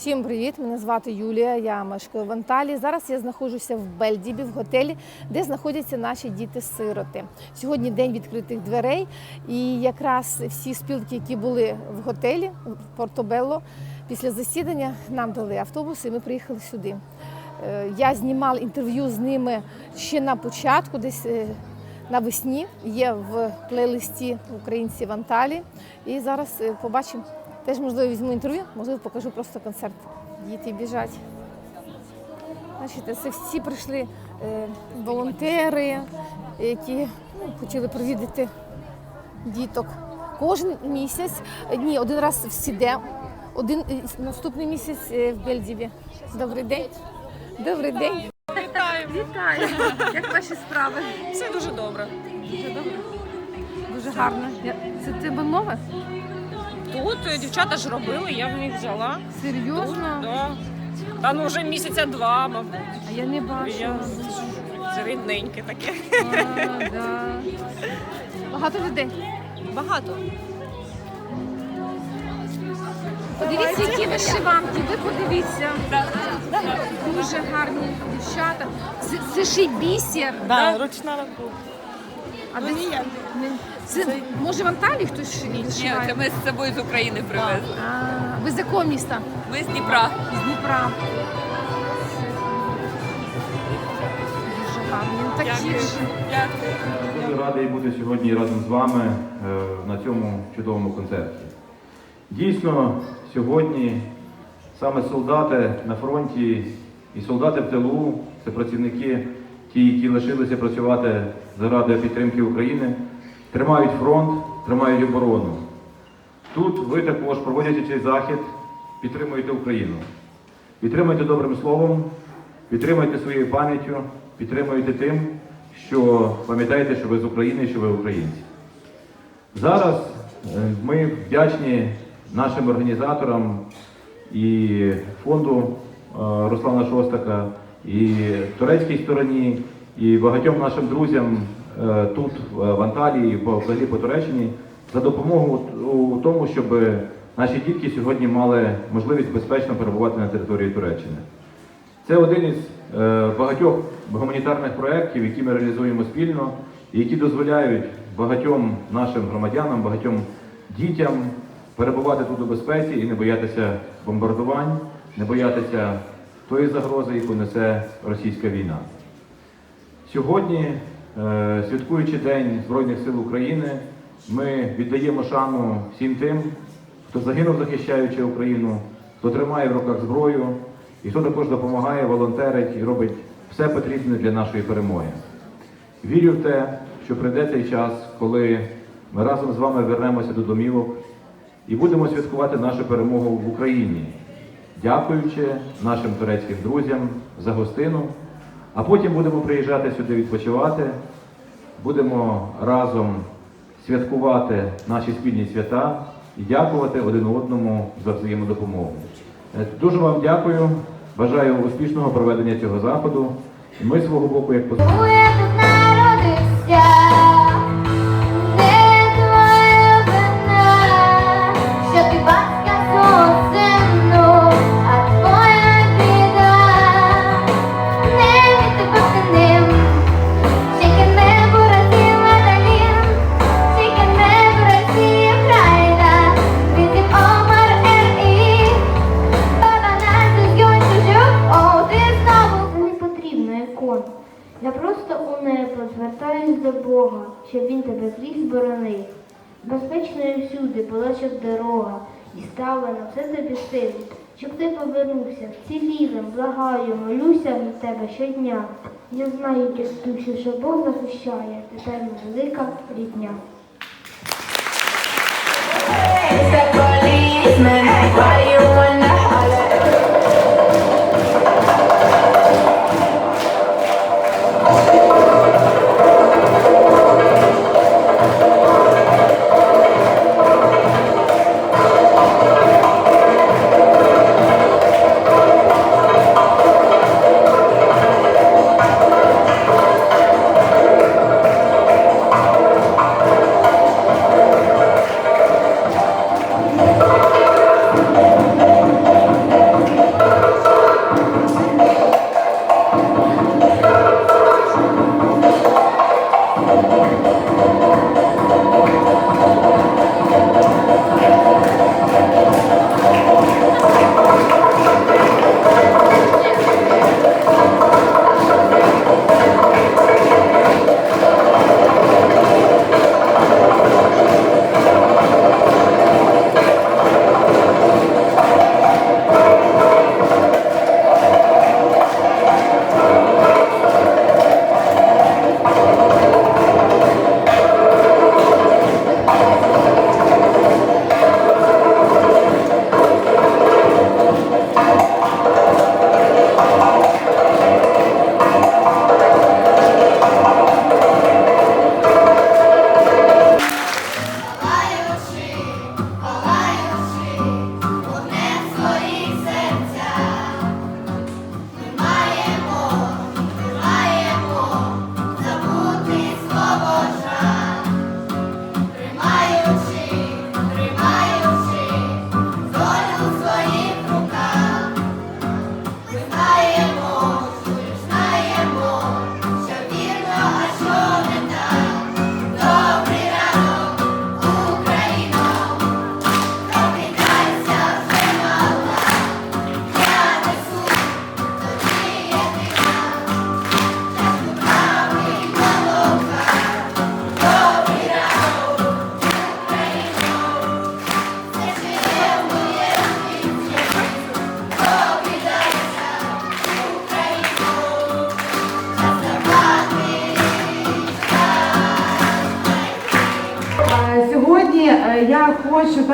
Всім привіт! Мене звати Юлія. Я мешкаю в Анталії. Зараз я знаходжуся в Бельдібі, в готелі, де знаходяться наші діти-сироти. Сьогодні день відкритих дверей, і якраз всі спілки, які були в готелі в Портобелло, після засідання нам дали автобус, і ми приїхали сюди. Е, Я знімала інтерв'ю з ними ще на початку, десь е, навесні. Є в плейлисті українці в Анталії. І зараз е, побачимо. Теж можливо візьму інтерв'ю, можливо, покажу просто концерт. Діти біжать. Бачите, це всі прийшли е, волонтери, які ну, хотіли провідати діток. Кожен місяць, е, ні, один раз в Сіде, один е, наступний місяць е, в Бельдіві. Добрий день. Добрий день. Вітаю! Вітаю. Як ваші справи? Все дуже добре. Дуже добре. Дуже гарно. Це тебе нове? Тут е, дівчата ж робили, я в них взяла. Серйозно? Да. Та ну вже місяця два, мабуть. А я не Я це рідненьке таке. А, да. Багато людей. Багато. Подивіться, які вишиванки, ви подивіться. Дуже гарні дівчата. Це, це ще й бісер. Да, ручна робота. А Ну, ніяк. Не- Це, може в Анталії хтось ши- Ні, це ми з собою з України привезли. А, ви з якого міста? Ми з Дніпра. З Дніпра. Дуже гарні. Ну, Такі Дякую. ж. Дякую. Дуже радий бути сьогодні разом з вами е, на цьому чудовому концерті. Дійсно, сьогодні саме солдати на фронті і солдати в тилу це працівники, ті, які лишилися працювати заради підтримки України, тримають фронт, тримають оборону. Тут ви також, проводячи цей захід, підтримуєте Україну. Підтримуйте добрим словом, підтримуйте своєю пам'яттю, підтримуйте тим, що пам'ятаєте, що ви з України, що ви українці. Зараз е, ми вдячні нашим організаторам і фонду е, Руслана Шостака, і турецькій стороні, і багатьом нашим друзям е, тут, в в Анталії, взагалі по Туреччині, за допомогу у тому, щоб наші дітки сьогодні мали можливість безпечно перебувати на території Туреччини. Це один із е, багатьох гуманітарних проєктів, які ми реалізуємо спільно, і які дозволяють багатьом нашим громадянам, багатьом дітям перебувати тут у безпеці і не боятися бомбардувань, не боятися тої загрози, яку несе російська війна. Сьогодні, е, святкуючи День Збройних сил України, ми віддаємо шану всім тим, хто загинув, захищаючи Україну, хто тримає в руках зброю і хто також допомагає, волонтерить і робить все потрібне для нашої перемоги. Вірю в те, що прийде цей час, коли ми разом з вами вернемося до домівок і будемо святкувати нашу перемогу в Україні, дякуючи нашим турецьким друзям за гостину, а потім будемо приїжджати сюди відпочивати, будемо разом святкувати наші спільні свята і дякувати один одному за взаємодопомогу. Е, Дуже вам дякую. Бажаю успішного проведення цього заходу. І ми свого боку, як пос- Бога, щоб він тебе крізь боронив. Безпечною всюди була щоб дорога, і стала все тобі сил, щоб ти повернувся цілілим, благаю, молюся від тебе щодня. Я знаю як душі, що Бог захищає, тепер велика рідня.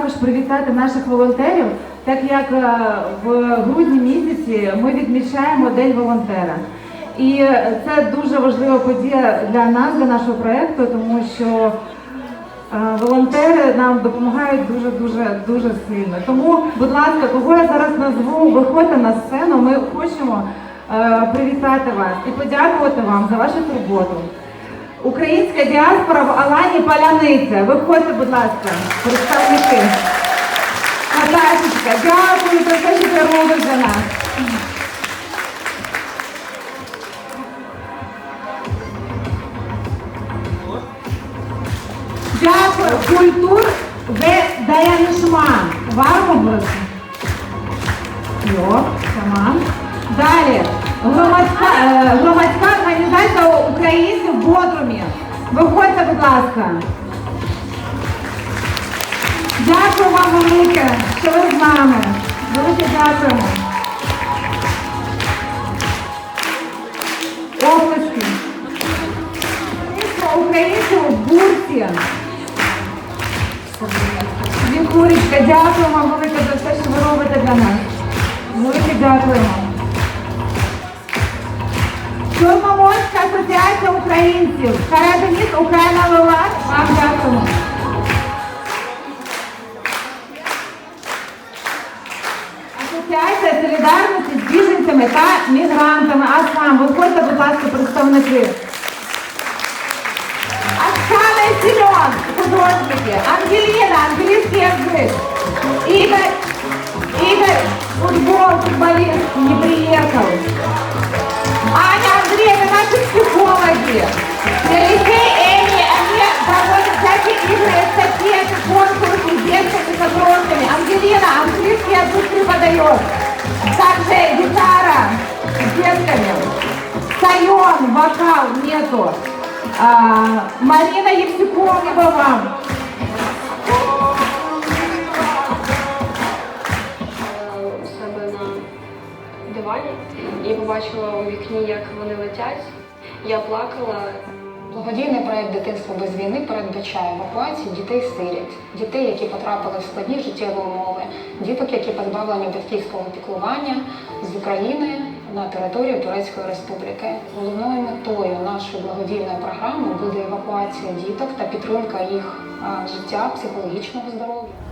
Також привітати наших волонтерів, так як е, в грудні місяці ми відмічаємо День волонтера. І це дуже важлива подія для нас, для нашого проєкту, тому що е, волонтери нам допомагають дуже дуже дуже сильно. Тому, будь ласка, кого я зараз назву, виходьте на сцену. Ми хочемо е, привітати вас і подякувати вам за вашу турботу. Українська діаспора в Алані Паляниця. Виходьте, будь ласка, представники. Наташечка, дякую за те, що ти робиш для нас. Дякую. Культур ve dayanışma. Var mı burası? Yok. Далі. Громадська, е, громадська організація українців в Бодрумі. Виходьте, будь ласка. Дякую вам велике, що ви з нами. Велике дякуємо. Області. Українців в Бурці. Вікуречка, дякую вам велике за все, що ви робите для нас. Велике дякуємо. Чорноморська асоціація українців. Караденіс Україна Лелат. Вам дякуємо. Асоціація солідарності з біженцями та мігрантами. А сам, виходьте, будь ласка, представники. Оксана и Семен, художники. Ангелина, английский язык. Игорь, Игорь, футбол, футболист, не приехал. Аня, наши психологи. Алексей, Эми, они проводят всякие игры, эстафеты, конкурсы с девушками, с подростками. Ангелина, английский язык преподает. Также гитара с детками. Сайон, вокал нету. А, Марина Евсюкова вам. у себе на дивані і побачила у вікні, як вони летять. Я плакала. Благодійний проект Дитинство без війни передбачає евакуацію дітей-сиріт, дітей, які потрапили в складні життєві умови, діток, які позбавлені батьківського піклування з України на територію Турецької Республіки. Головною метою нашої благодійної програми буде евакуація діток та підтримка їх життя, психологічного здоров'я.